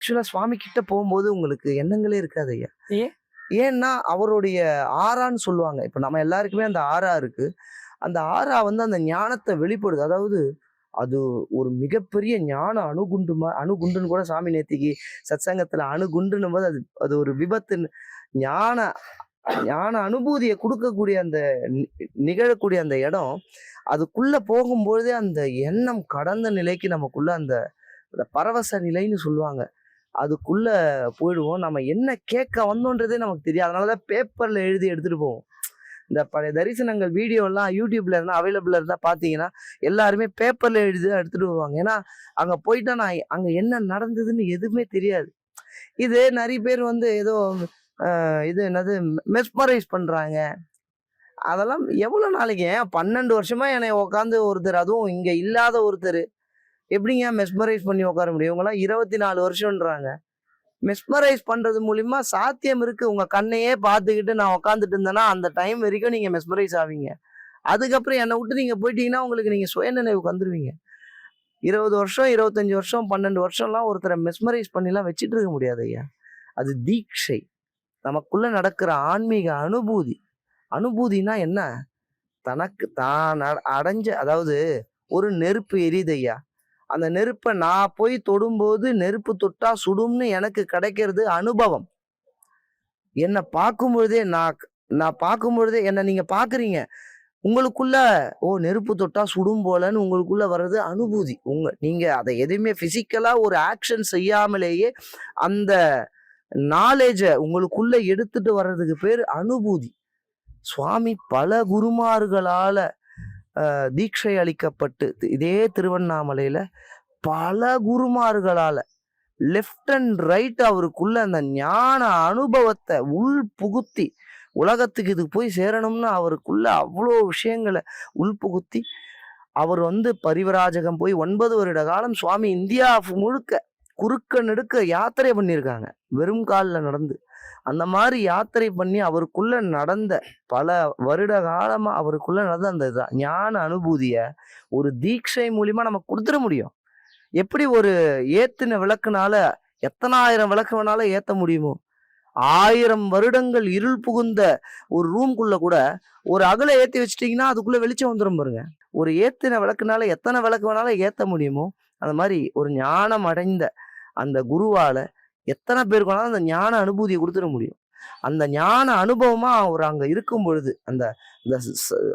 ஆக்சுவலா சுவாமி கிட்ட போகும்போது உங்களுக்கு எண்ணங்களே இருக்காது ஐயா. ஏன்? ஏன்னா அவருடைய ஆறான்னு சொல்லுவாங்க. இப்ப நம்ம எல்லாருக்குமே அந்த ஆறா இருக்கு. அந்த ஆறா வந்து அந்த ஞானத்தை வெளிப்படுது. அதாவது அது ஒரு மிகப்பெரிய ஞான அணுகுண்டு மா அணுகுண்டுன்னு கூட சாமி நேத்திக்கு சத்சங்கத்துல அணுகுண்டுன்னும் போது அது அது ஒரு விபத்து ஞான ஞான அனுபூதியை கொடுக்கக்கூடிய அந்த நிகழக்கூடிய அந்த இடம். அதுக்குள்ள போகும்பொழுதே அந்த எண்ணம் கடந்த நிலைக்கு நமக்குள்ள அந்த அந்த பரவச நிலைன்னு சொல்லுவாங்க. அதுக்குள்ள போயிடுவோம். நம்ம என்ன கேட்க வந்தோன்றதே நமக்கு தெரியாது. அதனாலதான் பேப்பர்ல எழுதி எடுத்துட்டு போவோம். இந்த பழைய தரிசனங்கள் வீடியோ எல்லாம் யூடியூப்ல இருந்தா அவைலபிள் இருந்தா பாத்தீங்கன்னா எல்லாருமே பேப்பர்ல எழுதி தான் எடுத்துட்டு வருவாங்க. ஏன்னா அங்க போயிட்டா நான் அங்க என்ன நடந்ததுன்னு எதுவுமே தெரியாது. இது நிறைய பேர் வந்து ஏதோ இது என்னது மெஸ்மரைஸ் பண்றாங்க. அதெல்லாம் எவ்வளவு நாளைக்கு? ஏன் பன்னெண்டு வருஷமா என்னை உட்காந்து ஒருத்தர் அதுவும் இங்க இல்லாத ஒருத்தர். எப்படிங்க மெஸ்மரைஸ் பண்ணி உட்கார முடியும்? இவங்கெல்லாம் இருபத்தி நாலு வருஷம்ன்றாங்க. மெஸ்மரைஸ் பண்ணுறது மூலிமா சாத்தியம் இருக்குது உங்கள் கண்ணையே பார்த்துக்கிட்டு நான் உட்காந்துட்டு இருந்தேன்னா அந்த டைம் வரைக்கும் நீங்கள் மெஸ்மரைஸ் ஆவீங்க. அதுக்கப்புறம் என்னை விட்டு நீங்கள் போயிட்டீங்கன்னா உங்களுக்கு நீங்க சுயநினைவுக்கு வந்துடுவீங்க இருபது வருஷம் இருபத்தஞ்சி வருஷம் பன்னெண்டு வருஷம்லாம் ஒருத்தரை மெஸ்மரைஸ் பண்ணிலாம் வச்சுட்டு இருக்க முடியாது ஐயா. அது தீட்சை. நமக்குள்ளே நடக்கிற ஆன்மீக அனுபூதி. அனுபூதினா என்ன? தனக்கு தான் அட- அடைஞ்ச அதாவது ஒரு நெருப்பு எரியுது ஐயா. அந்த நெருப்பை நான் போய் தொடும்போது நெருப்பு தொட்டா சுடும்னு எனக்கு கிடைக்கிறது அனுபவம். என்னை பார்க்கும் பொழுதே நான் நான் பார்க்கும் பொழுதே என்னை நீங்க பாக்குறீங்க உங்களுக்குள்ள ஓ நெருப்பு தொட்டா சுடும் போலன்னு உங்களுக்குள்ள வர்றது அனுபூதி. உங்க நீங்க அதை எதுவுமே பிசிக்கலா ஒரு ஆக்ஷன் செய்யாமலேயே அந்த நாலேஜை உங்களுக்குள்ள எடுத்துட்டு வர்றதுக்கு பேர் அனுபூதி. சுவாமி பல குருமார்களால தீட்சை அளிக்கப்பட்டு தி- இதே திருவண்ணாமலையில் பல குருமார்களால் லெஃப்ட் அண்ட் ரைட் அவருக்குள்ள அந்த ஞான அனுபவத்தை உள் புகுத்தி உலகத்துக்கு இது போய் சேரணும்னு அவருக்குள்ள அவ்வளோ விஷயங்களை உள்புகுத்தி அவர் வந்து பரிவராஜகம் போய் ஒன்பது வருட காலம் சுவாமி இந்தியா முழுக்க குறுக்க நெடுக்க யாத்திரை பண்ணியிருக்காங்க வெறும் காலில் நடந்து. அந்த மாதிரி யாத்திரை பண்ணி அவருக்குள்ள நடந்த பல வருட காலமா அவருக்குள்ள நடந்த அந்த இதா- ஞான அனுபூதிய ஒரு தீட்சை மூலியமா நம்ம கொடுத்துட முடியும். எப்படி ஒரு ஏத்தின விளக்குனால எத்தனாயிரம் விளக்கு வேணாலும் ஏத்த முடியுமோ? ஆயிரம் வருடங்கள் இருள் புகுந்த ஒரு ரூம்குள்ள கூட ஒரு அகலை ஏத்தி வச்சிட்டிங்கன்னா அதுக்குள்ள வெளிச்சம் வந்துடும் பாருங்க. ஒரு ஏத்தின விளக்குனால எத்தனை விளக்கு வேணாலும் ஏத்த முடியுமோ? அந்த மாதிரி ஒரு ஞானம் அடைந்த அந்த குருவால எத்தனை பேருக்கு வேணாலும் அந்த ஞான அனுபூதியை கொடுத்துட முடியும். அந்த ஞான அனுபவமா அவர் அங்க இருக்கும் பொழுது அந்த அந்த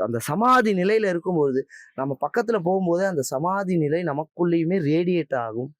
அந்த சமாதி நிலையில இருக்கும் பொழுது நம்ம பக்கத்துல போகும்போது அந்த சமாதி நிலை நமக்குள்ளேயுமே ரேடியேட் ஆகும்.